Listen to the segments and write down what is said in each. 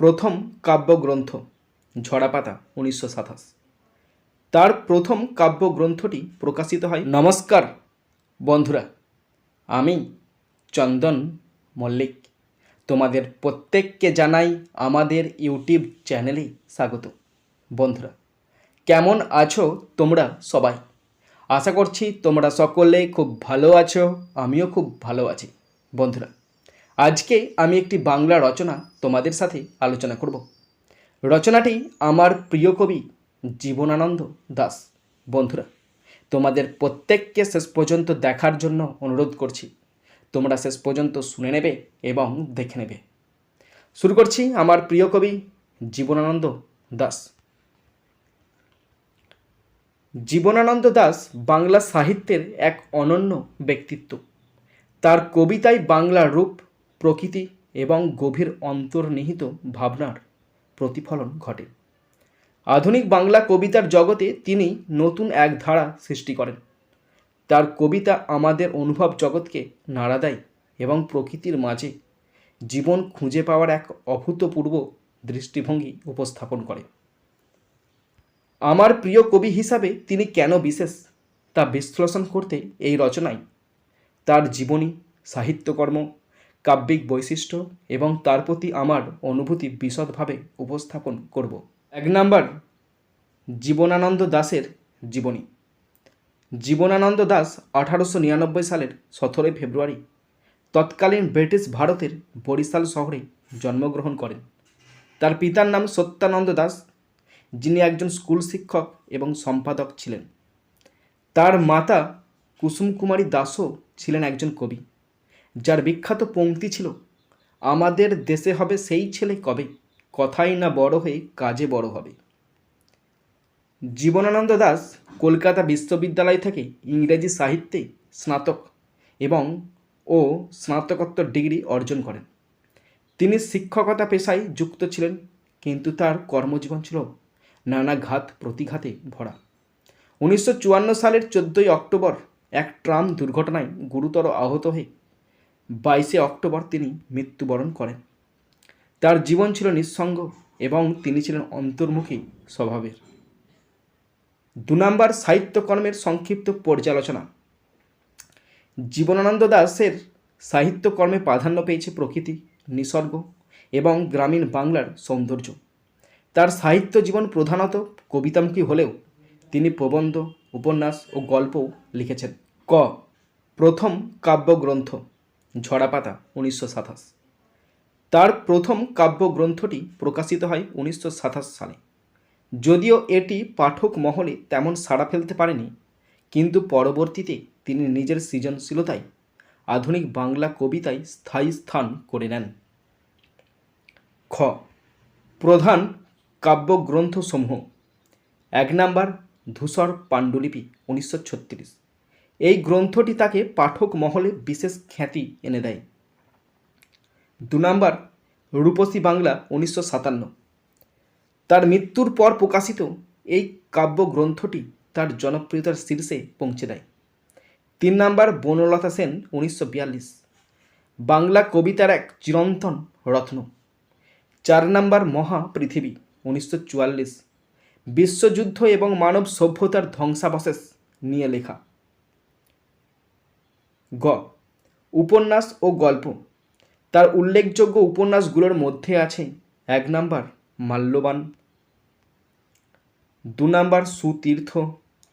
প্রথম কাব্যগ্রন্থ ঝরাপাতা উনিশশো সাতাশ। তার প্রথম কাব্যগ্রন্থটি প্রকাশিত হয় নমস্কার, বন্ধুরা। আমি চন্দন মল্লিক। তোমাদের প্রত্যেককে জানাই আমাদের ইউটিউব চ্যানেলে স্বাগত। বন্ধুরা, কেমন আছো তোমরা সবাই? আশা করছি তোমরা সকলে খুব ভালো আছো, আমিও খুব ভালো আছি। বন্ধুরা আজকে আমি একটি বাংলা রচনা তোমাদের সাথে আলোচনা করব। রচনাটি আমার প্রিয় কবি জীবনানন্দ দাস। বন্ধুরা, তোমাদের প্রত্যেককে শেষ পর্যন্ত দেখার জন্য অনুরোধ করছি। তোমরা শেষ পর্যন্ত শুনে নেবে এবং দেখে নেবে। শুরু করছি আমার প্রিয় কবি জীবনানন্দ দাস। জীবনানন্দ দাস বাংলা সাহিত্যের এক অনন্য ব্যক্তিত্ব। তার কবিতায় বাংলার রূপ প্রকৃতি এবং গভীর অন্তর্নিহিত ভাবনার প্রতিফলন ঘটে। আধুনিক বাংলা কবিতার জগতে তিনি নতুন এক ধারা সৃষ্টি করেন। তার কবিতা আমাদের অনুভব জগৎকে নাড়া দেয় এবং প্রকৃতির মাঝে জীবন খুঁজে পাওয়ার এক অভূতপূর্ব দৃষ্টিভঙ্গি উপস্থাপন করে। আমার প্রিয় কবি হিসাবে তিনি কেন বিশেষ তা বিশ্লেষণ করতে এই রচনায় তার জীবনী, সাহিত্যকর্ম কাব্যিক বৈশিষ্ট্য এবং তার প্রতি আমার অনুভূতি বিশদভাবে উপস্থাপন করব। এক নাম্বার, জীবনানন্দ দাসের জীবনী। জীবনানন্দ দাস আঠারোশো নিরানব্বই সালের সতেরোই ফেব্রুয়ারি তৎকালীন ব্রিটিশ ভারতের বরিশাল শহরে জন্মগ্রহণ করেন। তার পিতার নাম সত্যানন্দ দাস, যিনি একজন স্কুল শিক্ষক এবং সম্পাদক ছিলেন। তার মাতা কুসুম কুমারী দাসও ছিলেন একজন কবি। যার বিখ্যাত পংক্তি ছিল, আমাদের দেশে হবে সেই ছেলে কবে? কথাই না বড় হয়ে কাজে বড় হবে। জীবনানন্দ দাস কলকাতা বিশ্ববিদ্যালয় থেকে ইংরেজি সাহিত্যে স্নাতক এবং ও স্নাতকোত্তর ডিগ্রি অর্জন করেন। তিনি শিক্ষকতা পেশায় যুক্ত ছিলেন, কিন্তু তার কর্মজীবন ছিল নানা ঘাত প্রতিঘাতে ভরা। উনিশশো চুয়ান্ন সালের চোদ্দোই অক্টোবর এক ট্রাম দুর্ঘটনায় গুরুতর আহত হয়ে বাইশে অক্টোবর তিনি মৃত্যুবরণ করেন। তার জীবন ছিল নিঃসঙ্গ এবং তিনি ছিলেন অন্তর্মুখী স্বভাবের। দু নম্বর সাহিত্যকর্মের সংক্ষিপ্ত পর্যালোচনা। জীবনানন্দ দাসের সাহিত্যকর্মে প্রাধান্য পেয়েছে প্রকৃতি, নিসর্গ এবং গ্রামীণ বাংলার সৌন্দর্য। তার সাহিত্য জীবন প্রধানত কবিতামুখী হলেও তিনি প্রবন্ধ, উপন্যাস ও গল্পও লিখেছেন। ক. প্রথম কাব্যগ্রন্থ। ঝরাপাতা উনিশশো সাতাশ। তার প্রথম কাব্যগ্রন্থটি প্রকাশিত হয় উনিশশো সাতাশ সালে। যদিও এটি পাঠক মহলে তেমন সাড়া ফেলতে পারেনি, কিন্তু পরবর্তীতে তিনি নিজের সৃজনশীলতায় আধুনিক বাংলা কবিতায় স্থায়ী স্থান করে নেন। খ। প্রধান কাব্যগ্রন্থসমূহ। এক নাম্বার, ধূসর পাণ্ডুলিপি, উনিশশো ছত্রিশ। এই গ্রন্থটি তাকে পাঠক মহলে বিশেষ খ্যাতি এনে দেয়। দু নম্বর, রূপসী বাংলা, উনিশশো সাতান্ন। তার মৃত্যুর পর প্রকাশিত এই কাব্যগ্রন্থটি তার জনপ্রিয়তার শীর্ষে পৌঁছে দেয়। তিন নাম্বার, বনলতা সেন, উনিশশো বিয়াল্লিশ। বাংলা কবিতার এক চিরন্তন রত্ন। চার নাম্বার মহা পৃথিবী উনিশশো চুয়াল্লিশ। বিশ্বযুদ্ধ এবং মানব সভ্যতার ধ্বংসাবশেষ নিয়ে লেখা। গ। উপন্যাস ও গল্প। তার উল্লেখযোগ্য উপন্যাসগুলোর মধ্যে আছে এক নাম্বার মাল্যবান, দু নাম্বার সুতীর্থ,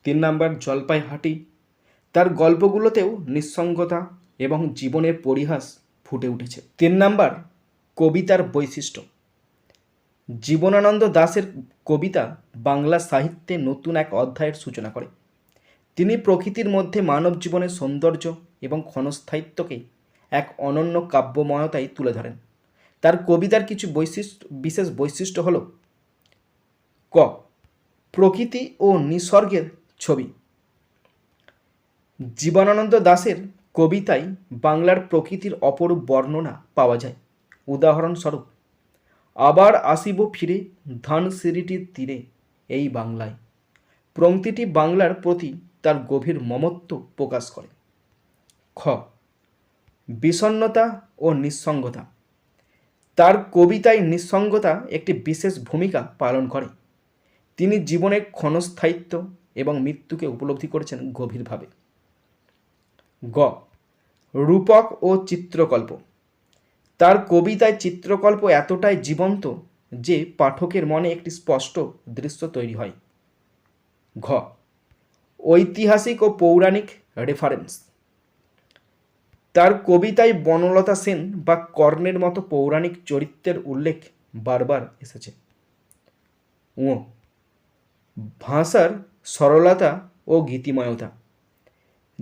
তিন নাম্বার জলপাইহাটি। তার গল্পগুলোতেও নিঃসঙ্গতা এবং জীবনের পরিহাস ফুটে উঠেছে। তিন নাম্বার কবিতার বৈশিষ্ট্য। জীবনানন্দ দাশের কবিতা বাংলা সাহিত্যে নতুন এক অধ্যায়ের সূচনা করে। তিনি প্রকৃতির মধ্যে মানব জীবনের সৌন্দর্য এবং ক্ষণস্থায়িত্বকে এক অনন্য কাব্যময়তায় তুলে ধরেন। তার কবিতার কিছু বৈশিষ্ট্য বিশেষ বৈশিষ্ট্য হল ক, প্রকৃতি ও নিসর্গের ছবি। জীবনানন্দ দাশের কবিতায় বাংলার প্রকৃতির অপরূপ বর্ণনা পাওয়া যায়। উদাহরণস্বরূপ, আবার আসিব ফিরে ধানসিঁড়িটির তীরে এই বাংলায়। প্রংক্তিটি বাংলার প্রতি তার গভীর মমত্ব প্রকাশ করে। খ বিষণ্নতা ও নিঃসঙ্গতা। তার কবিতায় নিঃসঙ্গতা একটি বিশেষ ভূমিকা পালন করে। তিনি জীবনের ক্ষণস্থায়িত্ব এবং মৃত্যুকে উপলব্ধি করেছেন গভীরভাবে। গ, রূপক ও চিত্রকল্প। তার কবিতায় চিত্রকল্প এতটাই জীবন্ত যে পাঠকের মনে একটি স্পষ্ট দৃশ্য তৈরি হয়। ঘ ঐতিহাসিক ও পৌরাণিক রেফারেন্স তার কবিতায় বনলতা সেন বা কর্ণের মতো পৌরাণিক চরিত্রের উল্লেখ বারবার এসেছে। ও ভাষার সরলতা ও গীতিময়তা।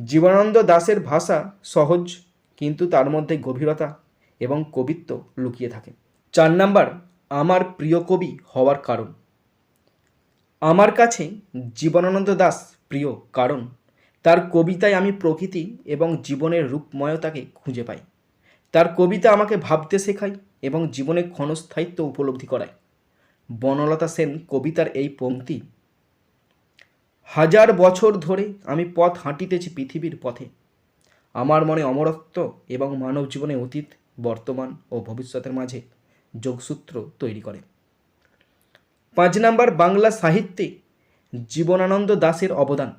জীবনানন্দ দাশের ভাষা সহজ, কিন্তু তার মধ্যে গভীরতা এবং কবিত্ব লুকিয়ে থাকে। চার নাম্বার, আমার প্রিয় কবি হওয়ার কারণ। আমার কাছে জীবনানন্দ দাস প্রিয়, কারণ তার কবিতায় আমি প্রকৃতি এবং জীবনের রূপময়তাকে খুঁজে পাই। তার কবিতা আমাকে ভাবতে শেখায় এবং জীবনে ক্ষণস্থায়িত্ব উপলব্ধি করায়। বনলতা সেন কবিতার এই পংক্তি হাজার বছর ধরে আমি পথ হাঁটিতেছি পৃথিবীর পথে। আমার মনে অমরত্ব এবং মানব জীবনে অতীত, বর্তমান ও ভবিষ্যতের মাঝে যোগসূত্র তৈরি করে। পাঁচ নাম্বার বাংলা সাহিত্যে জীবনানন্দ দাশের অবদান।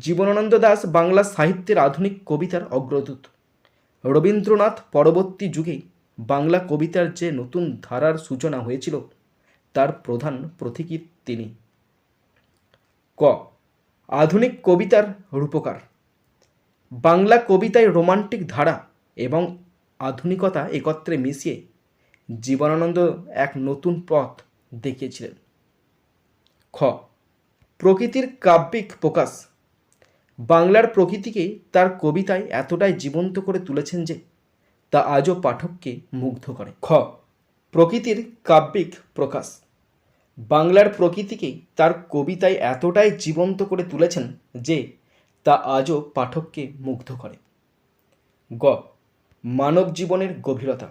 জীবনানন্দ দাস বাংলা সাহিত্যের আধুনিক কবিতার অগ্রদূত। রবীন্দ্রনাথ পরবর্তী যুগে বাংলা কবিতার যে নতুন ধারার সূচনা হয়েছিল, তার প্রধান প্রতীকী তিনি। ক, আধুনিক কবিতার রূপকার। বাংলা কবিতায় রোমান্টিক ধারা এবং আধুনিকতা একত্রে মিশিয়ে জীবনানন্দ এক নতুন পথ দেখিয়েছিলেন। খ প্রকৃতির কাব্যিক প্রকাশ বাংলার প্রকৃতিকে তার কবিতায় এতটাই জীবন্ত করে তুলেছেন যে, তা আজও পাঠককে মুগ্ধ করে। খ। প্রকৃতির কাব্যিক প্রকাশ বাংলার প্রকৃতিকে তার কবিতায় এতটাই জীবন্ত করে তুলেছেন যে, তা আজও পাঠককে মুগ্ধ করে। গ। মানব জীবনের গভীরতা।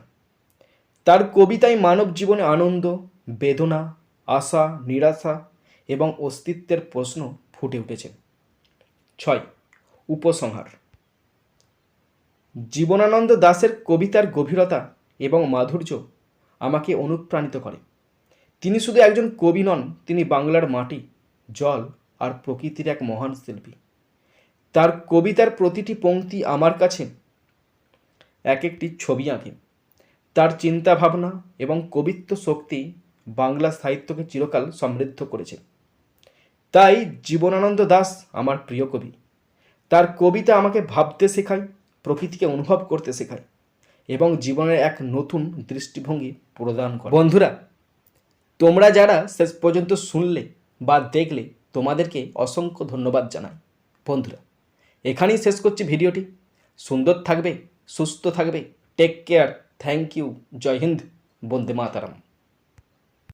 তার কবিতায় মানব জীবনে আনন্দ, বেদনা, আশা, নিরাশা এবং অস্তিত্বের প্রশ্ন ফুটে উঠেছে। ছয়, উপসংহার। জীবনানন্দ দাশের কবিতার গভীরতা এবং মাধুর্য আমাকে অনুপ্রাণিত করে। তিনি শুধু একজন কবি নন, তিনি বাংলার মাটি, জল আর প্রকৃতির এক মহান শিল্পী। তার কবিতার প্রতিটি পংক্তি আমার কাছে এক একটি ছবি আঁকে। তার চিন্তা ভাবনা এবং কবিত্ব শক্তি বাংলা সাহিত্যকে চিরকাল সমৃদ্ধ করেছে। তাই জীবনানন্দ দাস আমার প্রিয় কবি। তার কবিতা আমাকে ভাবতে শেখায়, প্রকৃতিকে অনুভব করতে শেখায় এবং জীবনের এক নতুন দৃষ্টিভঙ্গি প্রদান করে। বন্ধুরা, তোমরা যারা শেষ পর্যন্ত শুনলে বা দেখলে, তোমাদেরকে অসংখ্য ধন্যবাদ জানাই। বন্ধুরা, এখানেই শেষ করছি ভিডিওটি। সুন্দর থাকবে, সুস্থ থাকবে। Take care thank you Jai Hind. Vande Mataram.